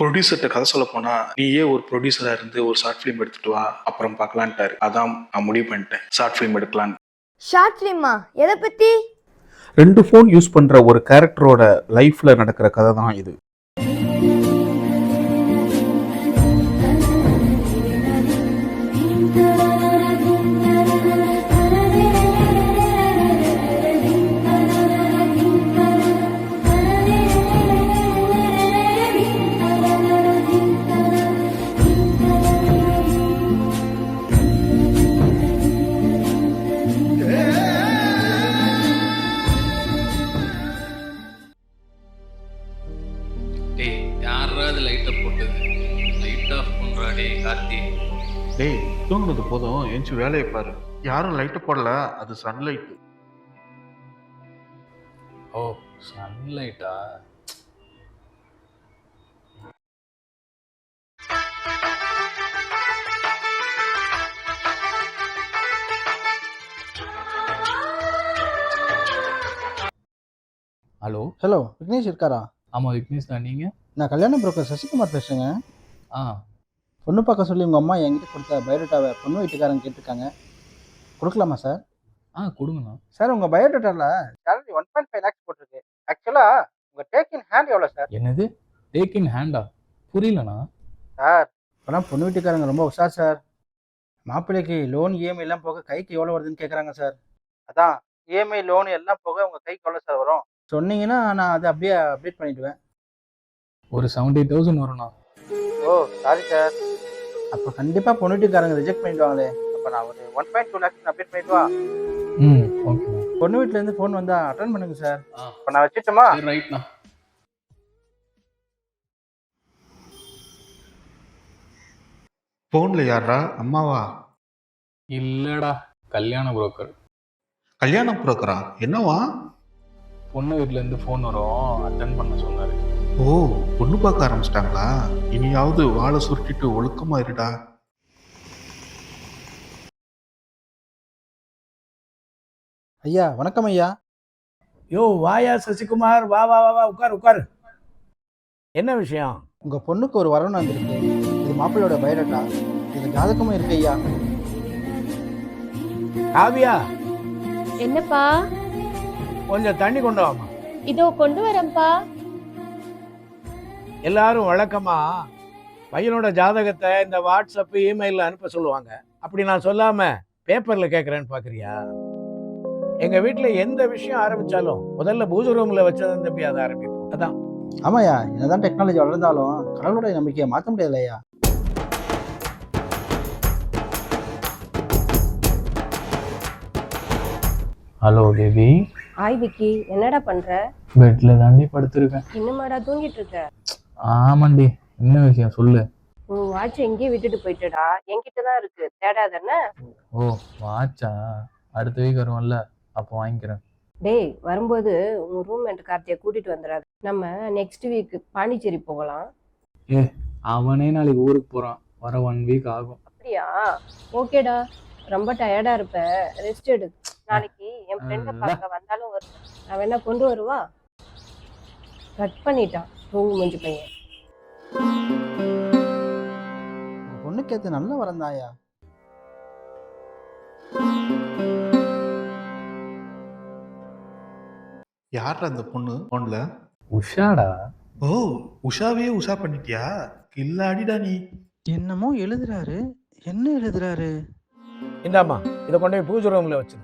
ப்ரொடியூசர்கிட்ட கதை சொல்ல போனா நீயே ஒரு ப்ரொடியூசரா இருந்து ஒரு ஷார்ட் ஃபிலிம் எடுத்துட்டு வா அப்புறம் பார்க்கலான்ட்டாரு. அதான் நான் முடிவு பண்ணிட்டேன். ஷார்ட் ஃபிலிம் எடுக்கலான்னு. ஷார்ட் ஃபிலிமா எதை பத்தி? ரெண்டு ஃபோன் யூஸ் பண்ற ஒரு கேரக்டரோட லைஃப்ல நடக்கிற கதை தான் இது. டேய் தூங்குனது போதும். எஞ்சி வேலையை பாரு. யாரும் லைட்டை போடல. அது சன்லைட் ஓ சன்லைட்டா ஹலோ? ஹலோ விக்னேஷ் இருக்காரா? ஆமாம் விக்னேஷ் தான். நீங்கள் நான் கல்யாண புரோக்கர் சசிகுமார் பேசுகிறேங்க ஆ. பொண்ணு பார்க்க சொல்லி உங்கள் அம்மா என்கிட்ட கொடுத்த பயோடேட்டாவை பொண்ணு வீட்டுக்காரங்க கேட்டிருக்காங்க. கொடுக்கலாமா சார் ஆ கொடுங்கண்ணா. சார் உங்கள் பயோடேட்டாவில் salary one point five lakhs போட்டிருக்கு. ஆக்சுவலாக உங்கள் டேக் இன் ஹேண்ட் எவ்வளோ சார் என்னது? டேக் இன் ஹேண்டா புரியலண்ணா. சார் இப்போலாம் பொண்ணு வீட்டுக்காரங்க ரொம்ப உஷார் சார் மாப்பிள்ளைக்கு லோன் இஎம்ஐ எல்லாம் போக கைக்கு எவ்வளோ வருதுன்னு கேட்குறாங்க சார் அதான் இஎம்ஐ லோன் எல்லாம் போக உங்கள் கைக்கு எவ்வளோ சார் வரும்? சொன்னீங்கன்னா நான் அதை அப்படியே அப்டேட் பண்ணிவிடுவேன் ஒரு செவன்ட்டி தௌசண்ட் வரும்ண்ணா. ஓ சாரி சார் அப்போ கண்டிப்பாக பொண்ணு வீட்டுக்காரங்க ரிஜெக்ட் பண்ணிடுவாங்களே. அப்போ நான் ஒரு one point two lakhs update பண்ணிட்டு வா. ம் ஓகேண்ணா பொண்ணு வீட்டிலேருந்து ஃபோன் வந்தா அட்டன் பண்ணுங்க சார் இப்போ நான் வச்சுட்டுமா? ரைட்ண்ணா போன்ல யாரா அம்மாவா? இல்லைடா கல்யாண புரோக்கர் கல்யாணம் புரோக்கரா என்னவா? பொண்ணு வீட்டிலேருந்து ஃபோன் வரும் அட்டன் பண்ண சொன்னார். ஓ பொண்ணு பார்க்க ஆரம்பிச்சிட்டாங்களா? இனியாவது வாழை சுருட்டிட்டு ஒழுக்கமா இருடா. ஐயா வணக்கம் ஐயா. யோ வாயா சசிகுமார் வா வா வா வா உட்கார் உட்கார். என்ன விஷயம்? உங்க பொண்ணுக்கு ஒரு வரணும் வந்திருக்கு இது மாப்பிள்ளையோட பயோடேட்டா. இது ஜாதகமும் இருக்கு ஐயா. காவியா? என்னப்பா? கொஞ்சம் தண்ணி கொண்டு வாமா இதோ கொண்டு வரேன்ப்பா. எல்லாரும் வழக்கமா பையனோட ஜாதகத்தை இந்த வாட்ஸ்அப் இமெயிலில் அனுப்ப சொல்லுவாங்க. அப்படி நான் சொல்லாம பேப்பர்ல கேட்குறேன்னு பார்க்குறியா எங்க வீட்டில் எந்த விஷயம் ஆரம்பிச்சாலும் முதல்ல பூஜை ரூம்ல வச்சதன் தம்பி அதை ஆரம்பிப்போம். அதான். ஆமாய்யா என்னதான் டெக்னாலஜி வளர்ந்தாலும் கடவுளோட நம்பிக்கையை மாற்ற முடியாது ஐயா ஹலோ பேபி ஹாய் விக்கி என்னடா பண்ற? பெட்டில் தாண்டி படுத்திருக்கேன். இன்னுமாடா தூங்கிட்டு இருக்க? ஆமாண்டி என்ன விஷயம்? சொல்லு. உன் வாட்ச் எங்கேயும் விட்டுட்டு போயிட்டடா. என்கிட்ட தான் இருக்கு. தேடாதானே ஓ வாட்சா? அடுத்த வீக் வருவோம்ல. அப்போ வாங்கிக்கிறேன். டேய் வரும்போது உன் ரூம்மேட் கார்த்தியை கூட்டிட்டு வந்துடாது. நம்ம நெக்ஸ்ட் வீக் பாண்டிச்சேரி போகலாம். அவனே நாளைக்கு ஊருக்கு போகிறான் வர ஒன் வீக் ஆகும். அப்படியா? ஓகேடா. ரொம்ப டயர்டா இருப்ப. ரெஸ்ட் எடு. நாளைக்கு என் ஃப்ரெண்டை பார்க்க வந்தாலும் வரும் நான் வேணா கொண்டு வருவா? கட் பண்ணிட்டான். தூங்கு மூஞ்சி பையன். பொண்ணுக்கு ஏற்ற நல்ல வரம் ஐயா யாரா அந்த பொண்ணு போன்ல? உஷாடா. ஓ உஷாவே உஷா பண்ணிட்டியா? கில்லாடிடா நீ. என்னமோ எழுதுறாரு. என்ன எழுதுறாரு? இந்தாம்மா இதை கொண்டு போய் பூஜை ரூம்ல வச்சிரு.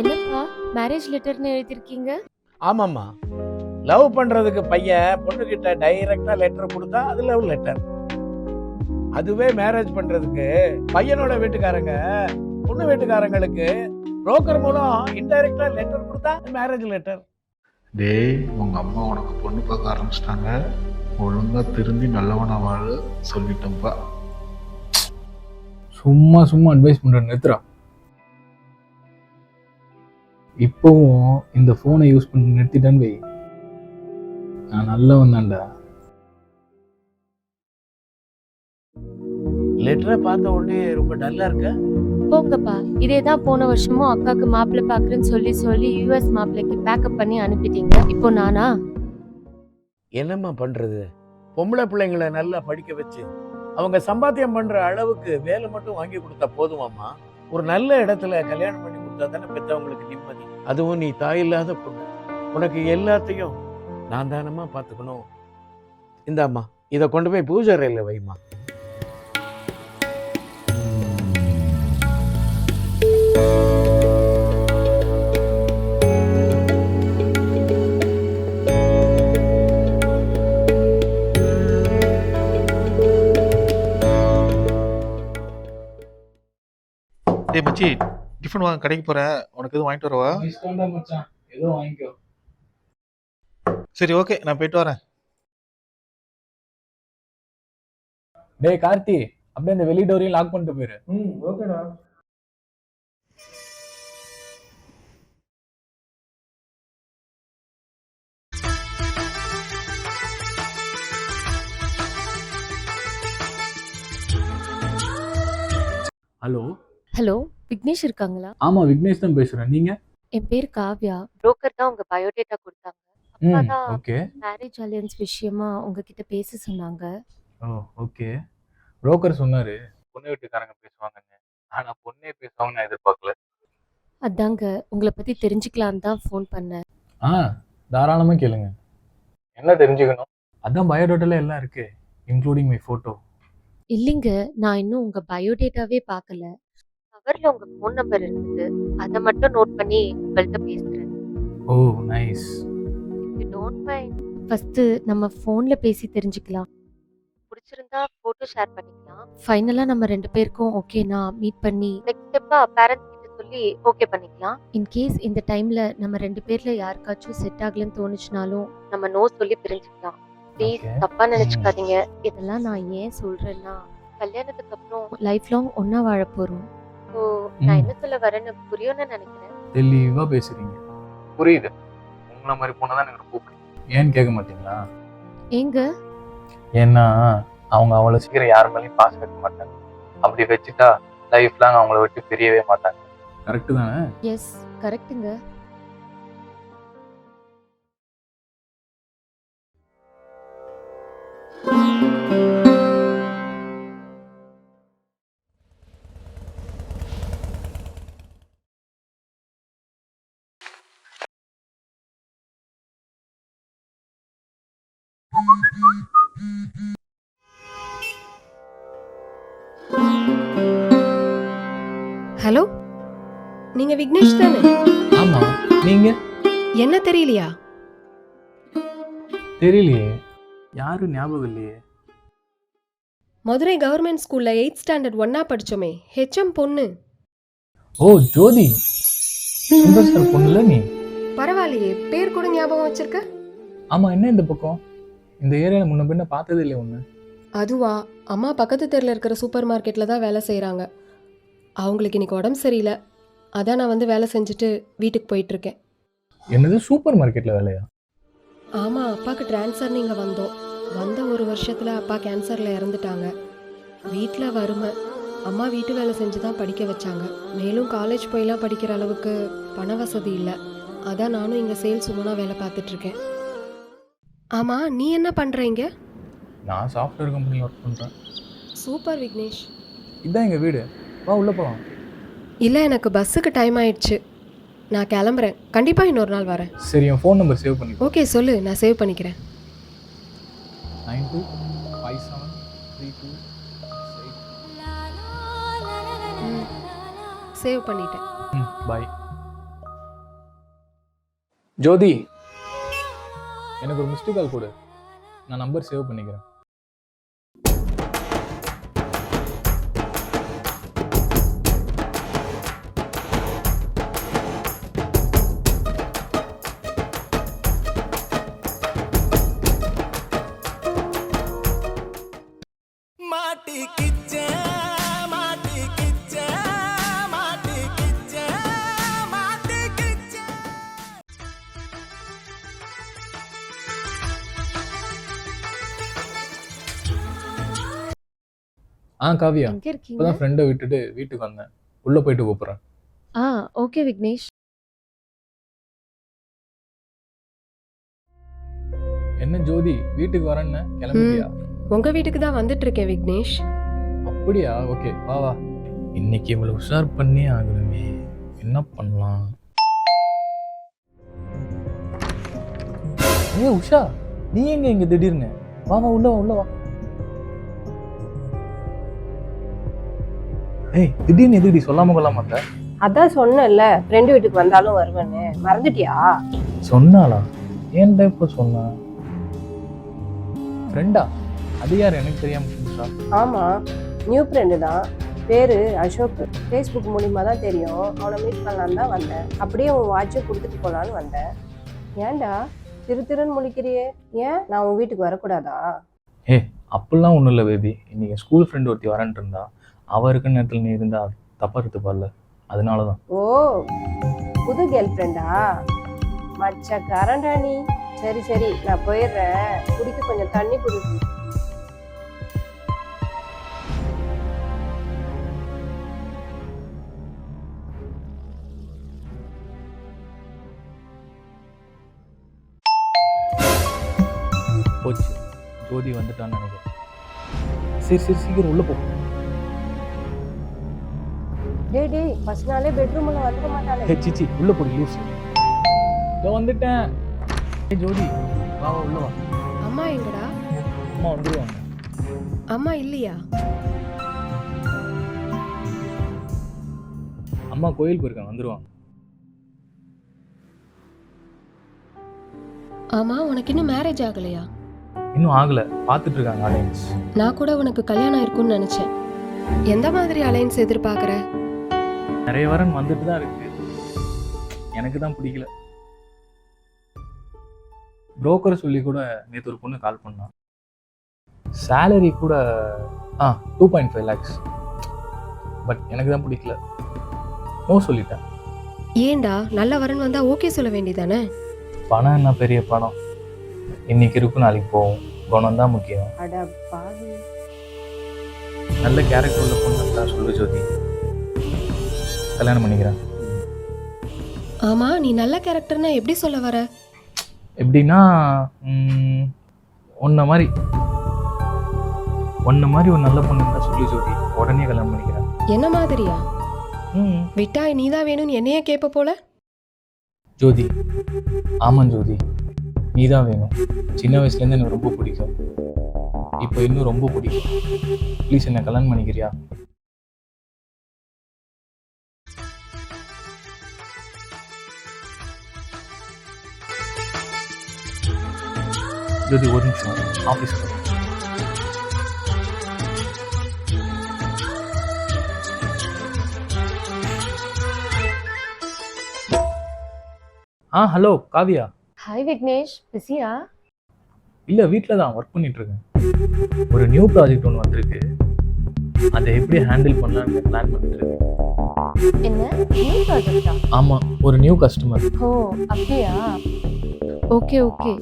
என்னப்பா மேரேஜ் லெட்டர்னு எழுதிருக்கீங்க ஆமாம்மா. லவ் பண்றதுக்கு பையன் பொண்ணுகிட்ட டைரக்டா லெட்டர் கொடுத்தா அது லவ் லெட்டர் அதுவே மேரேஜ் பண்றதுக்கு பையனோட வீட்டுக்காரங்க பொண்ணு வீட்டுக்காரங்களுக்கு புரோக்கர் மூலம் இன்டைரக்டா லெட்டர் கொடுத்தா மேரேஜ் லெட்டர் டேய் உங்க அம்மா உனக்கு பொண்ணு பார்க்க ஆரம்பிச்சிட்டாங்க. ஒழுங்கா திருந்தி நல்லவனா வாழ சொல்லிட்டோம்ப்பா சும்மா சும்மா அட்வைஸ் பண்ணுற நிறுத்துறா இப்போவும் இந்த ஃபோனை யூஸ் பண்ணி நிறுத்திட்டேன்னு வை. நான் நல்லவன் தான்டா. லெட்டரை பார்த்த உடனே ரொம்ப டல்லா இருக்க? போங்கப்பா. இதே தான் போன வருஷமும் அக்காக்கு மாப்பிள்ளை பாக்குறேன்னு சொல்லி சொல்லி யூஎஸ் மாப்பிள்ளைக்கு பேக்கப் பண்ணி அனுப்பிட்டீங்க. இப்போ நானா? என்னம்மா பண்றது? பொம்பளை பிள்ளைங்களை நல்லா படிக்க வச்சு அவங்க சம்பாத்தியம் பண்ற அளவுக்கு வேலை மட்டும் வாங்கி கொடுத்தா போதுமாம்மா? ஒரு நல்ல இடத்துல கல்யாணம் பண்ணி கொடுத்தா தானே பெற்றவங்களுக்கு நிம்மதி? அதுவும் நீ தாய் இல்லாத பொண்ணு. உனக்கு எல்லாத்தையும் நான் தானம்மா பார்த்துக்கணும். இந்தாம்மா இதை கொண்டு போய் பூஜை அறையில் வைம்மா. டேய் மச்சி. டிஃபன் வாங்க கடைக்கு போறேன் உனக்கு எதுவும் வாங்கிட்டு வரவா? டிஸ்கவுண்டா மச்சான். ஏதோ வாங்கிக்கோ. சரி ஓகே நான் போயிட்டு வரேன். டேய் கார்த்தி. அப்படியே இந்த வெளி டோரையும் லாக் பண்ணிட்டு போயிரு. ம் ஓகேடா ஹலோ ஹலோ விக்னேஷ் இருக்காங்களா? ஆமா விக்னேஷ் தான் பேசுறேன். நீங்க? என் பேர் காவ்யா. புரோக்கர் தான் உங்க பயோடேட்டா கொடுத்தாங்க. ம் அப்பாதான் ஓகே மேரேஜ் அலையன்ஸ் விஷயமா உங்ககிட்ட பேச சொன்னாங்க. ஓ ஓகே புரோக்கர் சொன்னாரு. பொண்ணு வீட்டுக்காரங்க பேசுவாங்கன்னு. ஆனா பொண்ணே பேசுவாங்க நான் எதிர்பார்க்கல. அதாங்க உங்களை பத்தி தெரிஞ்சுக்கலான்னு தான் ஃபோன் பண்ணேன். ஆ தாராளமா கேளுங்க. என்ன தெரிஞ்சுக்கணும்? அதான் பயோடேட்டால எல்லாம் இருக்கு இன்க்ளூடிங் மை போட்டோ இல்லைங்க நான் இன்னும் உங்க பயோடேட்டாவே பார்க்கல. கவர்ல உங்க ஃபோன் நம்பர் இருந்தது அதை மட்டும் நோட் பண்ணி உங்கள்கிட்ட பேசுறேன். ஓ nice you don't mind first நம்ம ஃபோன்ல பேசி தெரிஞ்சுக்கலாம். பிடிச்சிருந்தா போட்டோ ஷேர் பண்ணிக்கலாம். ஃபைனலா நம்ம ரெண்டு பேருக்கும் ஓகேனா மீட் பண்ணி நெக்ஸ்ட் ஸ்டெப்பா பேரண்ட்ஸ் கிட்ட சொல்லி ஓகே பண்ணிக்கலாம். இன் கேஸ் இந்த டைம்ல நம்ம ரெண்டு பேர்ல யாருக்காச்சும் செட் ஆகலன்னு தோணுச்சுனாலும் நம்ம நோ சொல்லி பிரிஞ்சுக்கலாம். ப்ளீஸ். தப்பா நினைச்சுக்காதீங்க. இதெல்லாம் நான் ஏன் சொல்றேன்னா கல்யாணத்துக்கு அப்புறம் லைஃப் லாங் ஒன்னா வாழ போறோம். ஸோ நான். என்ன சொல்ல வரேன்னு புரியும்னு நினைக்கிறேன். தெளிவா பேசுறீங்க. புரியுது. உங்களை மாதிரி பொண்ணு தான் எனக்கு பிடிக்கும் ஏன்னு கேட்க மாட்டீங்களா? ஏங்க? ஏன்னா அவங்க அவ்வளோ சீக்கிரம் யார் மேலேயும் பாஸ் வைக்க மாட்டாங்க. அப்படி வச்சுட்டா லைஃப் லாங் அவங்கள விட்டு பிரியவே மாட்டாங்க. கரெக்டு தானே? எஸ் கரெக்ட்டுங்க ஹலோ? நீங்க விக்னேஷ் தானே? ஆமா. நீங்க? என்ன தெரியலையா? தெரியலையே. யாரும் ஞாபகம் இல்லையே. மதுரை கவர்மெண்ட் ஸ்கூல்ல எயிட் ஸ்டாண்டர்ட் ஒன்னா படிச்சோமே. ஹெச்எம் பொண்ணு. ஓ ஜோதி. சுந்தர் சார் பொண்ணுல நீ? பரவாயில்லையே. பேர் கூட ஞாபகம் வச்சிருக்க? ஆமா என்ன இந்த பக்கம்? இந்த ஏரியால முன்ன பின்ன பார்த்தது இல்லையே ஒண்ணு அதுவா அம்மா பக்கத்து தெருல இருக்கிற சூப்பர் மார்க்கெட்ல தான் வேலை செய்றாங்க. அவங்களுக்கு இன்னைக்கு உடம்பு சரியில்லை. அதான் நான் வந்து வேலை செஞ்சுட்டு வீட்டுக்கு போயிட்டு இருக்கேன் என்னது சூப்பர் மார்க்கெட்ல வேலையா? ஆமா அப்பாவுக்கு ட்ரான்ஸ்ஃபர் நீங்க வந்தோம். வந்த ஒரு வருஷத்துல அப்பா கேன்சர்ல இறந்துட்டாங்க. வீட்டில் வறுமை. அம்மா வீட்டு வேலை செஞ்சு தான் படிக்க வச்சாங்க. மேலும் காலேஜ் போயெல்லாம் படிக்கிற அளவுக்கு பண வசதி இல்லை. அதான் நானும் இங்கே சேல்ஸ் உமனாக வேலை பார்த்துட்டு இருக்கேன் ஆமா நீ என்ன பண்றீங்க நான் சாஃப்ட்வேர் கம்பெனியில் ஒர்க் பண்றேன். சூப்பர் விக்னேஷ். இதான் எங்க வீடு. வா உள்ள போலாம். இல்லை எனக்கு பஸ்ஸுக்கு டைம் ஆயிடுச்சு. நான் கிளம்புறேன். கண்டிப்பாக இன்னொரு நாள் வரேன். சரி என் ஃபோன் நம்பர் சேவ் பண்ணிக்கோ. ஓகே சொல்லு. நான் சேவ் பண்ணிக்கிறேன். Nine two five seven three two save பண்ணிட்டேன். ம் பாய் ஜோதி எனக்கு ஒரு மிஸ்டு கால் கொடு நான் நம்பர் சேவ் பண்ணிக்கிறேன். ஆ காவியா. எங்க இருக்கீங்க? இப்போதான் ஃப்ரெண்டை விட்டுட்டு வீட்டுக்கு வந்தேன். உள்ள போயிட்டு கூப்பிட்றேன். ஆ ஓகே விக்னேஷ். என்ன ஜோதி வீட்டுக்கு வரேன்னு? கிளம்பிட்டியா? உங்க வீட்டுக்கு தான் வந்துட்டு இருக்கேன் விக்னேஷ். அப்படியா? ஓகே வா வா. இன்னைக்கு இவ்வளவு உஷார் பண்ணி ஆகணுமே. என்ன பண்ணலாம்? ஏ உஷா நீ எங்க இங்க திடீர்னு? வா வா உள்ள வா உள்ள வா. ஏய் திடீர்னு எதுடி சொல்லாம கொள்ளாம வந்த? அதான் சொன்னேன்ல ஃப்ரெண்டு வீட்டுக்கு வந்தாலும் வருவேன்னு. மறந்துட்டியா? சொன்னாளா? ஏன்டா இப்போ சொன்னா? ஃப்ரெண்டா அது யார்? எனக்கு தெரியாம சொல்லுச்சா ஆமா நியூ ஃப்ரெண்டு தான். பேரு அசோக். ஃபேஸ்புக் மூலியமா தான் தெரியும். அவனை மீட் பண்ணலான்னு தான் வந்தேன். அப்படியே உன் வாட்சை கொடுத்துட்டு போலான்னு வந்தேன். ஏன்டா? திரு திருன்னு முழிக்கிறியே? ஏன்? நான் உன் வீட்டுக்கு வரக்கூடாதா? அப்படிலாம் ஒன்றும் இல்லை பேபி இன்னைக்கு ஸ்கூல் ஃப்ரெண்ட் ஒருத்தி வரேன்ட்டு இருந்தா. அவ இருக்க நேரத்தில் நீ இருந்தா தப்பா எடுத்துப்பார்ல அதனால தான் ஓ புது கேர்ள் ஃப்ரெண்டா மச்சக்காரன்டா நீ. சரி சரி நான் போயிடுறேன். குடிக்க கொஞ்சம் தண்ணி குடி. போச்சு. ஜோதி வந்துட்டான்னு நினைக்கிறேன். சரி சரி சீக்கிரம் உள்ள போ. டேய் டேய் ஃபர்ஸ்ட் நாளே பெட்ரூம்ல வந்துட மாட்டாளே. சிச்சி உள்ள போடி லூஸ் இதோ வந்துட்டேன். ஏய் ஜோதி வா வா உள்ள வா. அம்மா எங்கடா? அம்மா வந்துருவாங்க. அம்மா இல்லையா? அம்மா கோயில் போயிருக்காங்க வந்துருவாங்க. ஆமா உனக்கு இன்னும் மேரேஜ் ஆகலையா? இன்னும் ஆகல பார்த்துட்டு இருக்காங்க நான் கூட உனக்கு கல்யாணம் இருக்கும்னு நினைச்சேன். எந்த மாதிரி அலைன்ஸ் எதிர்பார்க்குற? நிறைய வரன் வந்துட்டு தான் இருக்கு. எனக்கு தான் பிடிக்கல. புரோக்கர் சொல்லி கூட நேற்று ஒரு பொண்ணு கால் பண்ணா. சேலரி கூட ஆ two point five lakhs but எனக்கு தான் பிடிக்கல. நோ சொல்லிட்டேன். ஏன்டா? நல்ல வரன் வந்தா ஓகே சொல்ல வேண்டியதானே பணம் என்ன பெரிய பணம்? இன்னைக்கு இருக்கும் நாளைக்கு போகும். குணம் தான் முக்கியம். நல்ல கேரக்டர் உள்ள பொண்ணு இருந்தா சொல்லு ஜோதி. கல்யாணம் பண்ணிக்கிறேன். ஆமா நீ நல்ல கேரக்டர்னா எப்படி சொல்ல வர? எப்படின்னா உன்ன மாதிரி உன்ன மாதிரி ஒரு நல்ல பொண்ணு இருந்தா சொல்லு ஜோதி. உடனே கல்யாணம் பண்ணிக்கிறேன். என்ன மாதிரியா? ம். விட்டா நீதான் வேணும்னு என்னையே கேட்ப போல? ஜோதி ஆமாம் ஜோதி. நீ தான் வேணும். சின்ன வயசுலேருந்து எனக்கு ரொம்ப பிடிக்கும். இப்போ இன்னும் ரொம்ப பிடிக்கும். ப்ளீஸ் என்னை கல்யாணம் பண்ணிக்கிறியா? ஜோதி ஒரு நிமிஷம் ஆஃபீஸ்க்கு ஆ ஹலோ காவியா. ஹாய் விக்னேஷ். பிஸியா இல்லை வீட்டில் தான் ஒர்க் பண்ணிட்டு இருக்கேன் ஒரு நியூ ப்ராஜெக்ட் ஒன்று வந்திருக்கு. அதை எப்படி ஹேண்டில் பண்ணலாம்னு பிளான் பண்ணிட்டு இருக்கேன் என்ன? நியூ ப்ராஜெக்டா ஆமாம் ஒரு நியூ கஸ்டமர் ஓ அப்படியா? Okay okay.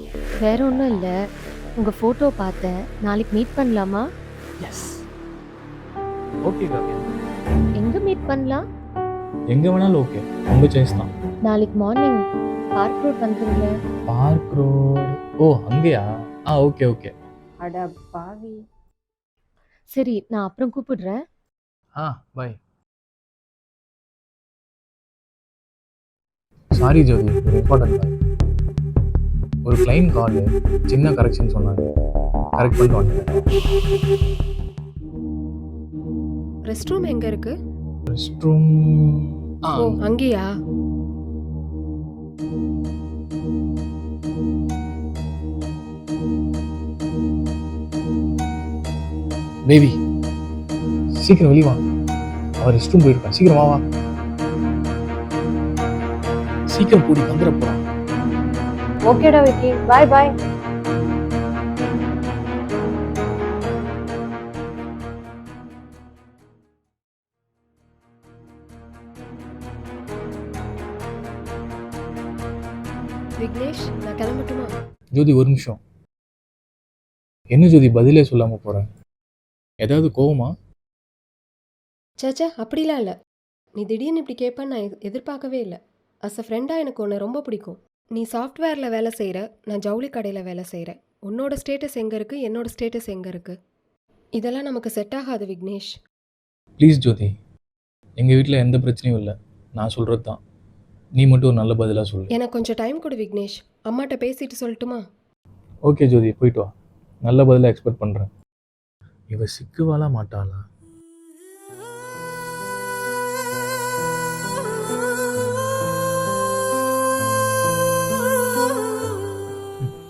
வேற ஒன்றும் இல்லை. உங்கள் ஃபோட்டோ பார்த்தேன். நாளைக்கு மீட் பண்ணலாமா? Yes okay Kavya. எங்கே மீட் பண்ணலாம்? எங்கே வேணாலும் ஓகே உங்கள் சாய்ஸ் தான். நாளைக்கு மார்னிங் பார்க் ரோட் வந்துருங்க. பார்க் ரோடு ஓ அங்கேயா? ஆ ஓகே ஓகே அட பாவி. சரி நான் அப்புறம் கூப்பிடுறேன். ஆ பை சாரி ஜோதி. இம்பார்ட்டன்ட் ஒரு கிளைண்ட் கால் சின்ன கரெக்ஷன் சொன்னாங்க. கரெக்ட் பண்ணிட்டு வந்துட்டேன். ரெஸ்ட் ரூம் எங்க இருக்கு? ரெஸ்ட் ரூம் ஓ அங்கேயா? பேபி சீக்கிரம் வெளியே வா. அவர் ரெஸ்ட் ரூம் போயிருக்கா. சீக்கிரம் வா வா. சீக்கிரம் கூடி வந்துட போறான் ஓகேடா விக்கி. பாய் பாய். விக்னேஷ் நான் கிளம்பட்டுமா? ஜோதி ஒரு நிமிஷம். என்ன ஜோதி பதிலே சொல்லாம போறேன் ஏதாவது கோவமா? சேச்சே அப்படிலாம் இல்லை. நீ திடீர்னு இப்படி கேட்பேன்னு நான் எதிர்- எதிர்பார்க்கவே இல்லை. அஸ் அ ஃப்ரெண்டாக எனக்கு ஒன்று ரொம்ப பிடிக்கும். நீ சாஃப்ட்வேரில் வேலை செய்கிற நான் ஜவுளி கடையில் வேலை செய்கிறேன் உன்னோட ஸ்டேட்டஸ் எங்கே இருக்குது என்னோட ஸ்டேட்டஸ் எங்கே இருக்குது இதெல்லாம் நமக்கு செட் ஆகாது விக்னேஷ். ப்ளீஸ் ஜோதி. எங்கள் வீட்டில் எந்த பிரச்சனையும் இல்லை. நான் சொல்கிறது தான். நீ மட்டும் ஒரு நல்ல பதிலாக சொல்லு. எனக்கு கொஞ்சம் டைம் கொடு விக்னேஷ். அம்மாட்ட பேசிட்டு சொல்லட்டுமா? ஓகே ஜோதி. போயிட்டு வா. நல்ல பதிலாக எக்ஸ்பெக்ட் பண்ணுறேன் இவ சிக்குவாளா மாட்டாளா?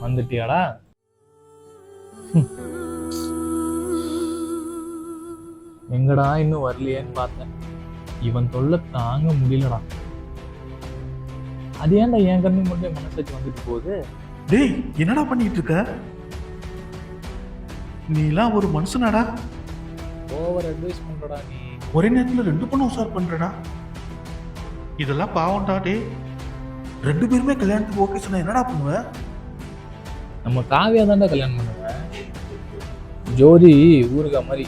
வந்துட்டியாடா. எங்கடா இன்னும் வரலையேன்னு பார்த்தேன். இவன் தொல்லை தாங்க முடியலடா. அது ஏன்டா என் கண்ணு மட்டும் மனசாச்சு வந்துட்டு போகுது? டேய் என்னடா பண்ணிட்டு இருக்க? நீலாம் ஒரு மனுஷனாடா. ஓவர் அட்வைஸ் பண்ணுறடா நீ. ஒரே நேரத்துல ரெண்டு பொண்ணு உசார் பண்றடா. இதெல்லாம் பாவம்டா டேய். ரெண்டு பேருமே கல்யாணத்துக்கு ஓகே சொன்னா என்னடா பண்ணுவ? நம்ம காவியா தாண்டா கல்யாணம் பண்ணுவேன் ஜோதி ஊருகா மாதிரி.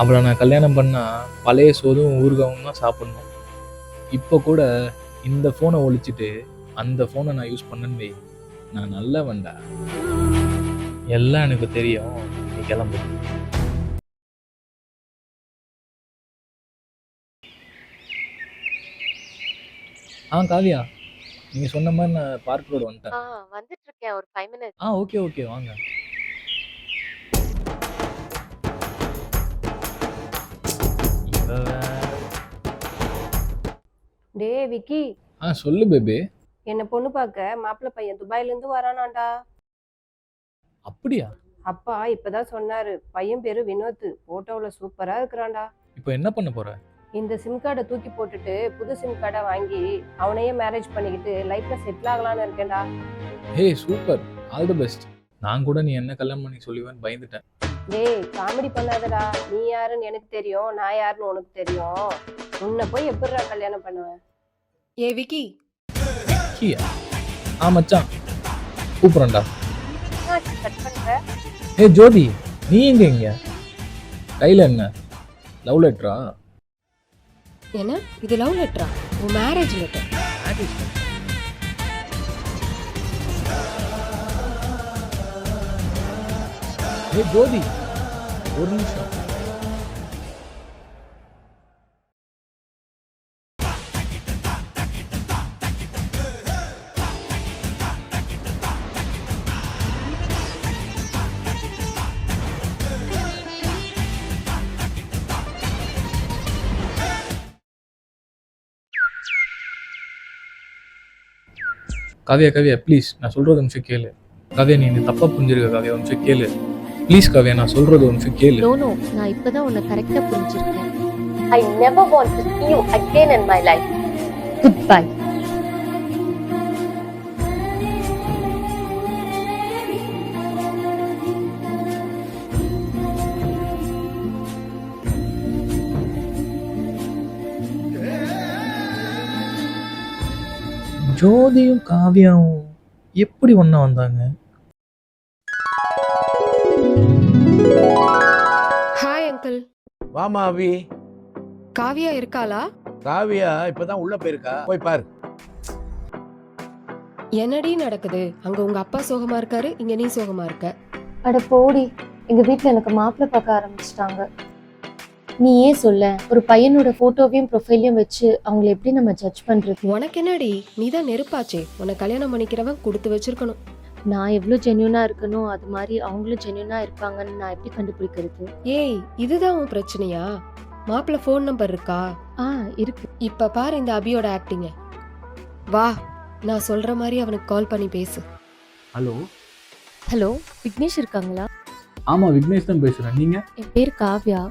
அப்புறம் நான் கல்யாணம் பண்ணா பழைய சோதும் ஊறுகாவும் தான் சாப்பிட்ணும். இப்போ கூட இந்த ஃபோனை ஒழிச்சிட்டு அந்த ஃபோனை நான் யூஸ் பண்ணேன்னு வை. நான் வந்தா எல்லாம் எனக்கு தெரியும். நீ கிளம்பு. ஆ காவியா. நீங்கள் சொன்ன மாதிரி நான் பார்க் ரோடு வந்துட்டேன். ஆ வந்துட்டு இருக்கேன் ஒரு ஃபைவ் மினிட்ஸ் ஆ ஓகே ஓகே வாங்க. இவ. டே விக்கி. ஆ சொல்லு பேபி. என்ன பொண்ணு பார்க்க மாப்பிள்ளை பையன் துபாயிலேருந்து வரானாண்டா. அப்படியா? அப்பா இப்பதான் சொன்னாரு. பையன் பேரு வினோத் போட்டோவில் சூப்பரா இருக்கிறான்டா. இப்போ என்ன பண்ண போற? இந்த சிம் கார்டை தூக்கி போட்டுட்டு புது சிம் கார்டை வாங்கி அவனையே மேரேஜ் பண்ணிக்கிட்டு லைஃப்ல செட்டில் ஆகலாம்னு இருக்கேன்டா. Hey super. All the best நான் கூட நீ என்ன கல்யாணம் பண்ணி சொல்லுவேன்னு பயந்துட்டேன். டேய் காமெடி பண்ணாதடா. நீ யாருன்னு எனக்கு தெரியும் நான் யாருன்னு உனக்கு தெரியும். உன்னை போய் எப்படிடா கல்யாணம் பண்ணுவேன் ஏ விக்கி. கியா ஆ மச்சான். கூப்பிட்றேன்டா. கட் பண்ற? ஏ ஜோதி நீ எங்க இங்க? கையில் என்ன? லவ் லெட்டரா என்ன? இது லவ் லெட்டரா உன் மேரேஜ் லெட்டர் ஏ ஜோதி ஒரு நிமிஷம். காவியா காவியா ப்ளீஸ் நான் சொல்றது ஒரு நிமிஷம் கேளு. காவியா நீ என்ன தப்பா புரிஞ்சிருக்க காவியா ஒரு நிமிஷம் கேளு. ப்ளீஸ் காவியா நான் சொல்றது ஒரு நிமிஷம் கேளு. நோ நோ நான் இப்பதான் உன்னை கரெக்டா புரிஞ்சிருக்கேன். I never want to see you again in my life. Good bye ஜோதியும் காவியாவும் எப்படி ஒண்ணா வந்தாங்க? ஹாய் அங்கிள் வாமா அவி காவியா இருக்காளா? காவியா இப்பதான் உள்ள போயிருக்கா? போய் பாரு. என்னடி நடக்குது? அங்க உங்க அப்பா சோகமா இருக்காரு இங்க நீ சோகமா இருக்க. அட போடி எங்க வீட்ல எனக்கு மாப்பிள்ளை பார்க்க ஆரம்பிச்சிட்டாங்க. நீ ஏன் சொல்ல ஒரு பையனோட போட்டோவையும் ப்ரொஃபைலையும் வச்சு அவங்களை எப்படி நம்ம ஜட்ஜ் பண்றது? உனக்கு என்னடி? நீ தான் நெருப்பாச்சே. உன்னை கல்யாணம் பண்ணிக்கிறவன் கொடுத்து வச்சிருக்கணும். நான் எவ்வளோ ஜென்யூனா இருக்கனோ அது மாதிரி அவங்களும் ஜென்யூனா இருப்பாங்கன்னு நான் எப்படி கண்டுபிடிக்கிறது? ஏய் இதுதான் உன் பிரச்சனையா? மாப்பிள்ளை ஃபோன் நம்பர் இருக்கா? ஆ இருக்கு. இப்ப பாரு இந்த அபியோட ஆக்டிங்க வா நான் சொல்ற மாதிரி அவனுக்கு கால் பண்ணி பேசு. ஹலோ? ஹலோ விக்னேஷ் இருக்காங்களா? ஆமா விக்னேஷ் தான் பேசுறேன். நீங்க? என் பேர் காவ்யா.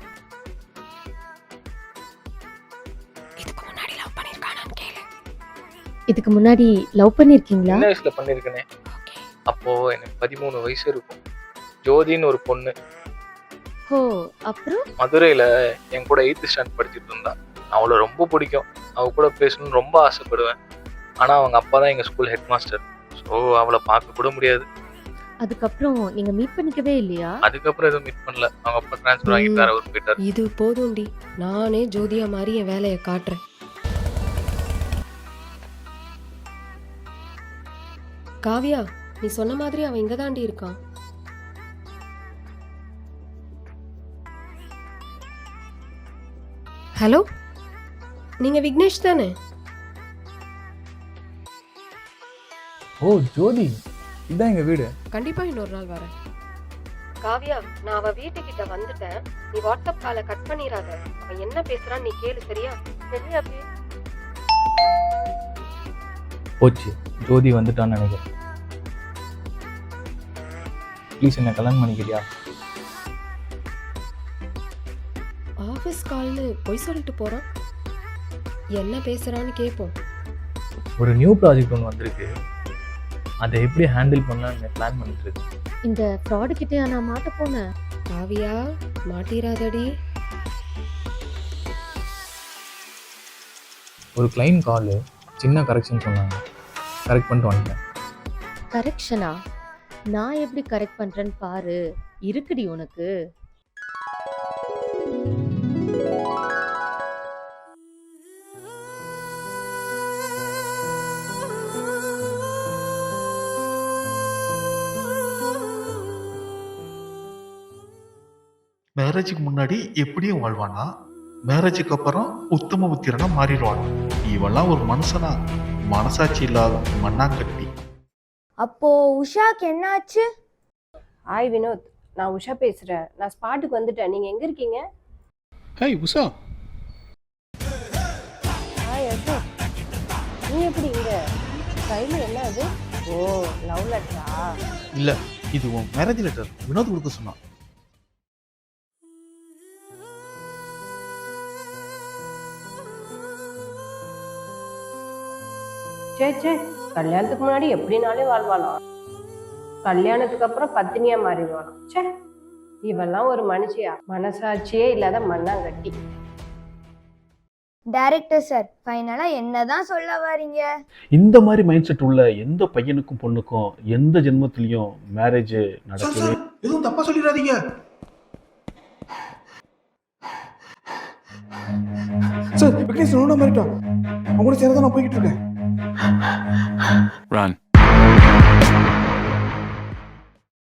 இதுக்கு முன்னாடி லவ் பண்ணிருக்கீங்களா? சின்ன வயசுல பண்ணிருக்கனே. அப்போ எனக்கு பதிமூணு வயசு இருக்கும். ஜோதின்னு ஒரு பொண்ணு. ஓ அப்புறம்? மதுரையில என் கூட எயித்து ஸ்டாண்ட் படிச்சுட்டு இருந்தா. அவளை ரொம்ப பிடிக்கும். அவ கூட பேசணும்னு ரொம்ப ஆசைப்படுவேன். ஆனா அவங்க அப்பா தான் எங்க ஸ்கூல் ஹெட் மாஸ்டர் ஸோ அவளை பார்க்க கூட முடியாது. அதுக்கப்புறம் நீங்க மீட் பண்ணிக்கவே இல்லையா? அதுக்கப்புறம் எதுவும் மீட் பண்ணல. அவங்க அப்பா ட்ரான்ஸ்ஃபர் வேற ஊருக்கு போயிட்டாரு. இது போதும்டி. நானே ஜோதியா மாதிரி என் வேலையை காட்டுறேன். காவியா நீ சொன்ன மாதிரி அவன் இங்க தாண்டி இருக்கான். ஹலோ? நீங்க விக்னேஷ் தானே? ஓ ஜோதி. இதான் எங்கள் வீடு. கண்டிப்பா இன்னொரு நாள் வரேன். காவியா நான் அவ வீட்டுக்கிட்ட வந்துட்டேன். நீ வாட்ஸ்அப் காலை கட் பண்ணிடாத. அவ என்ன பேசுறான்னு நீ கேளு சரியா? சரியா போச்சு. ஜோதி வந்துட்டான்னு நினைக்கிறேன். ப்ளீஸ் என்ன கல்யாணம் பண்ணிக்கிறியா? ஆஃபீஸ் கால்னு பொய் சொல்லிட்டு போறான் என்ன பேசுறான்னு கேட்போம் ஒரு நியூ ப்ராஜெக்ட் ஒன்று வந்திருக்கு. அதை எப்படி ஹேண்டில் பண்ணலான்னு பிளான் பண்ணிட்டு இந்த ஃப்ராடு கிட்டயா நான் மாட்ட போனேன்? காவியா மாட்டிராதடி. ஒரு கிளைண்ட் கால் சின்ன கரெக்ஷன் சொன்னாங்க. கரெக்ட் பண்ணிட்டு வந்துட்டேன். கரெக்ஷனா நான் எப்படி கரெக்ட் பண்றேன்னு பாரு. இருக்குடி உனக்கு. மேரேஜுக்கு முன்னாடி எப்படியும் வாழ்வானா? மேரேஜுக்கு அப்புறம் உத்தம புத்திரனா மாறிடுவானா? இவெல்லாம் ஒரு மனுஷனா. மனசாட்சி இல்லாத மண்ணாங்கட்டி. அப்போ உஷாக்கு என்னாச்சு? ஹாய் வினோத் நான் உஷா பேசுறேன். நான் ஸ்பாட்டுக்கு வந்துட்டேன். நீங்க எங்க இருக்கீங்க? ஹேய் உஷா. ஹாய் அசோக் நீ எப்படி இங்க? கையில என்ன அது? ஓ லவ் லெட்டரா இல்ல இது உன் மேரேஜ் லெட்டர் வினோத் கொடுக்க சொன்னான் சே சே. கல்யாணத்துக்கு முன்னாடி எப்படினாலே வாழ்வாளாம். கல்யாணத்துக்கு அப்புறம் பத்தினியா மாறிடுவாளாம். சே இவெல்லாம் ஒரு மனுஷியா? மனசாட்சியே இல்லாத மண்ணாங்கட்டி. டைரக்டர் சார் ஃபைனலா என்னதான் சொல்ல வரீங்க? இந்த மாதிரி மைண்ட் செட் உள்ள எந்த பையனுக்கும் பொண்ணுக்கும் எந்த ஜென்மத்திலையும் மேரேஜ் நடக்கவே எதுவும் தப்பா சொல்லிடாதீங்க. சார் விக்னேஷ் நோண்ட மாறிட்டான் அவங்க கூட சேர்ந்து நான் போய்கிட்டு இருக்கேன். Run.